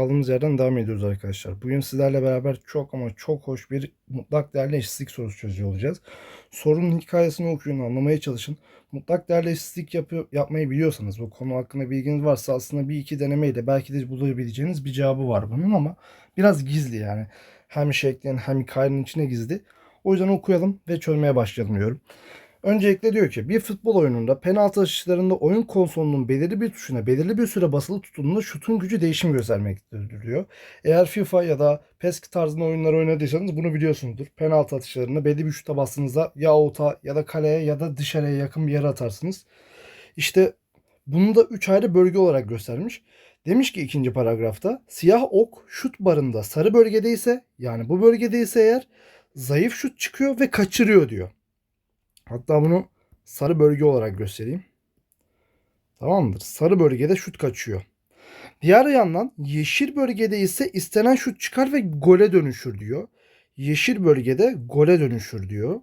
Kaldığımız yerden devam ediyoruz arkadaşlar. Bugün sizlerle beraber çok ama çok hoş bir mutlak değerli eşitlik sorusu çözüyor olacağız. Sorunun hikayesini okuyun, anlamaya çalışın. Mutlak değerli eşitlik yapıyor, yapmayı biliyorsanız, bu konu hakkında bilginiz varsa aslında bir iki denemeyle belki de bulabileceğiniz bir cevabı var bunun ama biraz gizli yani. Hem şeklin hem hikayenin içine gizli. O yüzden okuyalım ve çözmeye başlayalım diyorum. Öncelikle diyor ki bir futbol oyununda penaltı atışlarında oyun konsolunun belirli bir tuşuna belirli bir süre basılı tutulduğunda şutun gücü değişim göstermektedir diyor. Eğer FIFA ya da PES tarzında oyunlar oynadıysanız bunu biliyorsunuzdur. Penaltı atışlarını belli bir şuta bastığınızda ya out'a ya da kaleye ya da dışarıya yakın bir yere atarsınız. İşte bunu da 3 ayrı bölge olarak göstermiş. Demiş ki ikinci paragrafta siyah ok şut barında sarı bölgede ise yani bu bölgede ise eğer zayıf şut çıkıyor ve kaçırıyor diyor. Hatta bunu sarı bölge olarak göstereyim. Tamamdır. Sarı bölgede şut kaçıyor. Diğer yandan yeşil bölgede ise istenen şut çıkar ve gole dönüşür diyor. Yeşil bölgede gole dönüşür diyor.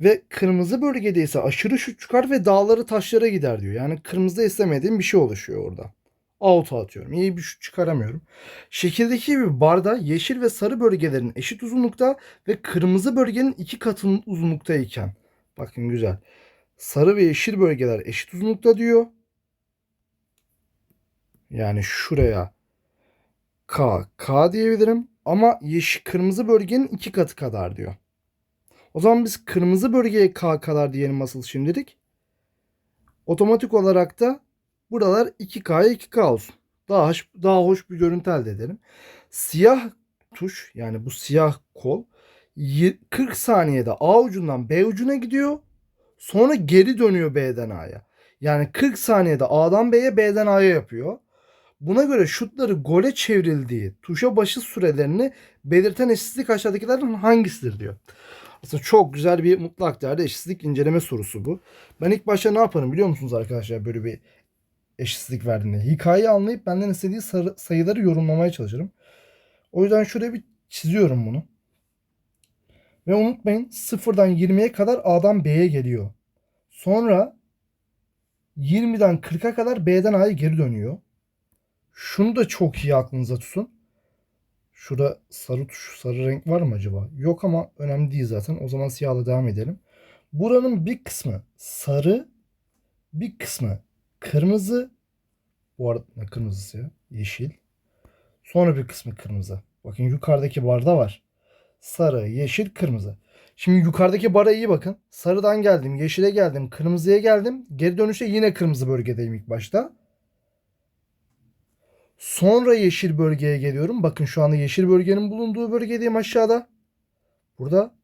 Ve kırmızı bölgede ise aşırı şut çıkar ve dağları taşlara gider diyor. Yani kırmızıda istemediğim bir şey oluşuyor orada. Out'a atıyorum. İyi bir şut çıkaramıyorum. Şekildeki gibi barda yeşil ve sarı bölgelerin eşit uzunlukta ve kırmızı bölgenin iki katının uzunlukta iken. Bakın güzel. Sarı ve yeşil bölgeler eşit uzunlukta diyor. Yani şuraya K, K diyebilirim. Ama yeşil kırmızı bölgenin iki katı kadar diyor. O zaman biz kırmızı bölgeye K kadar diyelim asıl şimdilik. Otomatik olarak da buralar 2K'ya 2K olsun. Daha daha hoş bir görüntü elde edelim. Siyah tuş yani bu siyah kol 40 saniyede A ucundan B ucuna gidiyor. Sonra geri dönüyor B'den A'ya. Yani 40 saniyede A'dan B'ye B'den A'ya yapıyor. Buna göre şutları gole çevrildiği tuşa başı sürelerini belirten eşitsizlik aşağıdakilerden hangisidir diyor. Aslında çok güzel bir mutlak değerde eşitsizlik inceleme sorusu bu. Ben ilk başta ne yaparım biliyor musunuz arkadaşlar böyle bir eşitsizlik verdiğinde? Hikayeyi anlayıp benden istediği sayıları yorumlamaya çalışırım. O yüzden şuraya bir çiziyorum bunu. Ve unutmayın sıfırdan 20'ye kadar A'dan B'ye geliyor. Sonra 20'den 40'a kadar B'den A'ya geri dönüyor. Şunu da çok iyi aklınıza tutun. Şurada sarı tuş, sarı renk var mı acaba? Yok ama önemli değil zaten. O zaman siyahla devam edelim. Buranın bir kısmı sarı, bir kısmı kırmızı. Bu arada ne kırmızısı ya? Yeşil. Sonra bir kısmı kırmızı. Bakın yukarıdaki barda var. Sarı, yeşil, kırmızı. Şimdi yukarıdaki bara iyi bakın. Sarıdan geldim, yeşile geldim, kırmızıya geldim. Geri dönüşte yine kırmızı bölgedeyim ilk başta. Sonra yeşil bölgeye geliyorum. Bakın şu anda yeşil bölgenin bulunduğu bölgedeyim aşağıda. Burada.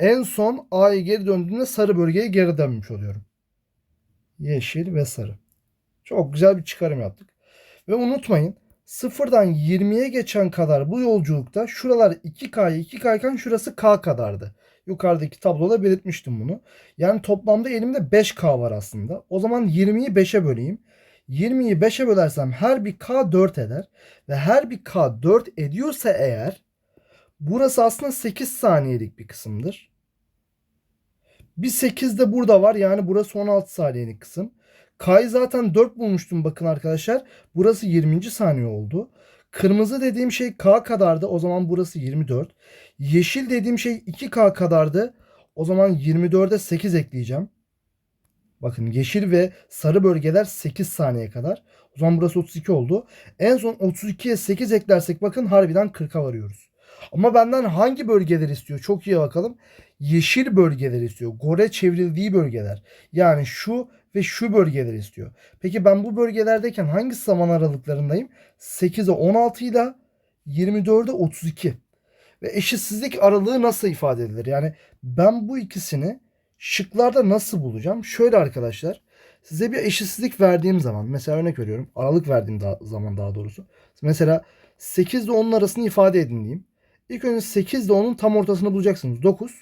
En son A'ya geri döndüğümde sarı bölgeye geri dönmüş oluyorum. Yeşil ve sarı. Çok güzel bir çıkarım yaptık. Ve unutmayın sıfırdan 20'ye geçen kadar bu yolculukta şuralar 2K 2K iken şurası K kadardı. Yukarıdaki tabloda belirtmiştim bunu. Yani toplamda elimde 5K var aslında. O zaman 20'yi 5'e böleyim. 20'yi 5'e bölersem her bir K 4 eder. Ve her bir K 4 ediyorsa eğer burası aslında 8 saniyelik bir kısımdır. Bir 8 de burada var. Yani burası 16 saniyelik kısım. K'yı zaten 4 bulmuştum bakın arkadaşlar. Burası 20. saniye oldu. Kırmızı dediğim şey K kadardı. O zaman burası 24. Yeşil dediğim şey 2K kadardı. O zaman 24'e 8 ekleyeceğim. Bakın yeşil ve sarı bölgeler 8 saniye kadar. O zaman burası 32 oldu. En son 32'ye 8 eklersek bakın harbiden 40'a varıyoruz. Ama benden hangi bölgeler istiyor? Çok iyi bakalım. Yeşil bölgeler istiyor. Gore çevrildiği bölgeler. Yani şu ve şu bölgeleri istiyor. Peki ben bu bölgelerdeyken hangi zaman aralıklarındayım? 8'e 16 ile 24'e 32. Ve eşitsizlik aralığı nasıl ifade edilir? Yani ben bu ikisini şıklarda nasıl bulacağım? Şöyle arkadaşlar. Size bir eşitsizlik verdiğim zaman mesela örnek veriyorum. Aralık verdiğim zaman daha doğrusu. Mesela 8 ile 10'un arasını ifade edin diyeyim. İlk önce 8 ile 10'un tam ortasını bulacaksınız. 9.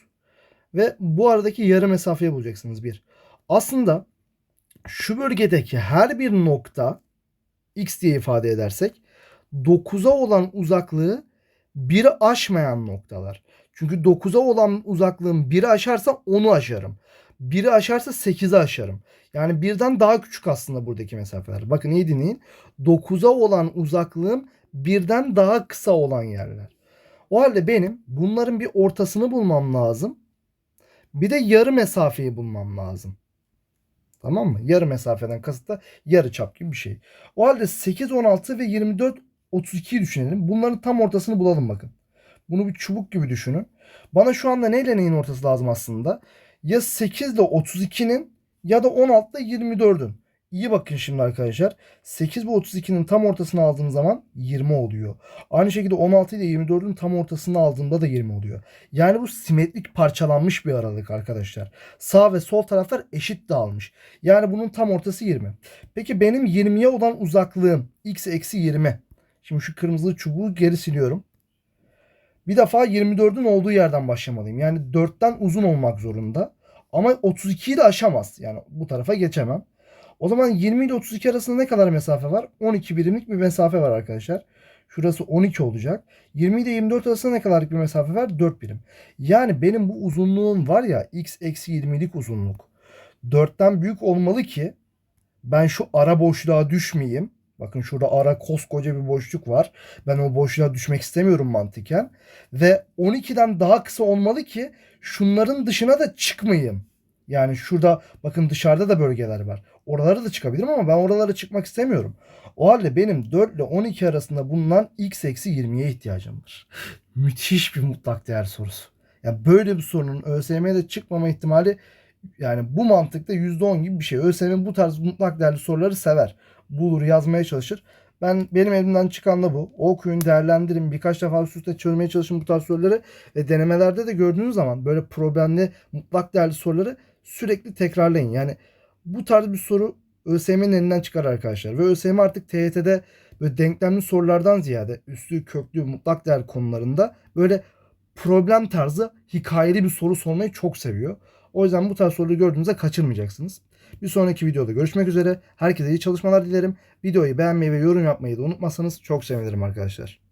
Ve bu aradaki yarı mesafeyi bulacaksınız. 1. Aslında şu bölgedeki her bir nokta x diye ifade edersek 9'a olan uzaklığı 1'i aşmayan noktalar. Çünkü 9'a olan uzaklığım 1'i aşarsa 10'u aşarım. 1'i aşarsa 8'i aşarım. Yani birden daha küçük aslında buradaki mesafeler. Bakın iyi dinleyin. 9'a olan uzaklığım birden daha kısa olan yerler. O halde benim bunların bir ortasını bulmam lazım. Bir de yarı mesafeyi bulmam lazım. Tamam mı? Yarı mesafeden kasıt da yarı çap gibi bir şey. O halde 8, 16 ve 24, 32'yi düşünelim. Bunların tam ortasını bulalım bakın. Bunu bir çubuk gibi düşünün. Bana şu anda neyle neyin ortası lazım aslında? Ya 8 ile 32'nin ya da 16 ile 24'ün. İyi bakın şimdi arkadaşlar. 8 ve 32'nin tam ortasını aldığım zaman 20 oluyor. Aynı şekilde 16 ile 24'ün tam ortasını aldığımda da 20 oluyor. Yani bu simetrik parçalanmış bir aralık arkadaşlar. Sağ ve sol taraflar eşit dağılmış. Yani bunun tam ortası 20. Peki benim 20'ye olan uzaklığım x eksi 20. Şimdi şu kırmızı çubuğu geri siliyorum. Bir defa 24'ün olduğu yerden başlamalıyım. Yani 4'ten uzun olmak zorunda. Ama 32'yi de aşamaz. Yani bu tarafa geçemem. O zaman 20 ile 32 arasında ne kadar mesafe var? 12 birimlik bir mesafe var arkadaşlar. Şurası 12 olacak. 20 ile 24 arasında ne kadarlık bir mesafe var? 4 birim. Yani benim bu uzunluğum var ya x eksi 20'lik uzunluk. 4'ten büyük olmalı ki ben şu ara boşluğa düşmeyeyim. Bakın şurada ara koskoca bir boşluk var. Ben o boşluğa düşmek istemiyorum mantıken. Ve 12'den daha kısa olmalı ki şunların dışına da çıkmayayım. Yani şurada bakın dışarıda da bölgeler var. Oralara da çıkabilirim ama ben oralara çıkmak istemiyorum. O halde benim 4 ile 12 arasında bulunan x eksi 20'ye ihtiyacım var. Müthiş bir mutlak değer sorusu. Ya böyle bir sorunun ÖSYM'de çıkmama ihtimali yani bu mantıkta %10 gibi bir şey. ÖSYM bu tarz mutlak değerli soruları sever. Bulur, yazmaya çalışır. Ben benim elimden çıkan da bu. Okuyun, değerlendirin. Birkaç defa üst üste çözmeye çalışın bu tarz soruları. Ve denemelerde de gördüğünüz zaman böyle problemli mutlak değerli soruları sürekli tekrarlayın. Yani bu tarz bir soru ÖSYM'nin elinden çıkar arkadaşlar. Ve ÖSYM artık TYT'de böyle denklemli sorulardan ziyade üstü köklü mutlak değer konularında böyle problem tarzı hikayeli bir soru sormayı çok seviyor. O yüzden bu tarz soruları gördüğünüzde kaçırmayacaksınız. Bir sonraki videoda görüşmek üzere. Herkese iyi çalışmalar dilerim. Videoyu beğenmeyi ve yorum yapmayı da unutmazsanız çok sevinirim arkadaşlar.